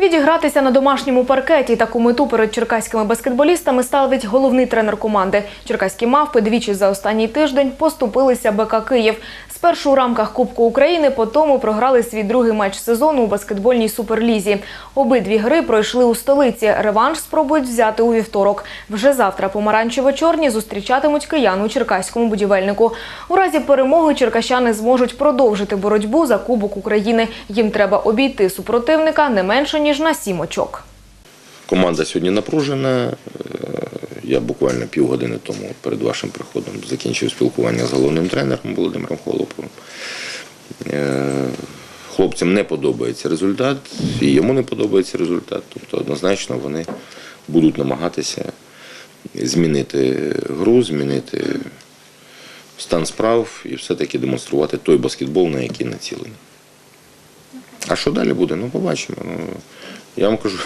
Відігратися на домашньому паркеті таку мету перед черкаськими баскетболістами ставить головний тренер команди. Черкаські мавпи двічі за останній тиждень поступилися БК Київ. Спершу у рамках Кубку України, потім програли свій другий матч сезону у баскетбольній суперлізі. Обидві гри пройшли у столиці. Реванш спробують взяти у вівторок. Вже завтра помаранчево-чорні зустрічатимуть киян у черкаському будівельнику. У разі перемоги черкащани зможуть продовжити боротьбу за Кубок України. Їм треба обійти супротивника не менше ніж на сім очок. Команда сьогодні напружена. Е, Я буквально півгодини тому перед вашим приходом закінчив спілкування з головним тренером Володимиром Холоповим. Е, Хлопцям не подобається результат, і йому не подобається результат. Тобто однозначно вони будуть намагатися змінити гру, змінити стан справ і все-таки демонструвати той баскетбол, на який націлені. А що далі буде? Ну, побачимо. Ну, Я вам кажу,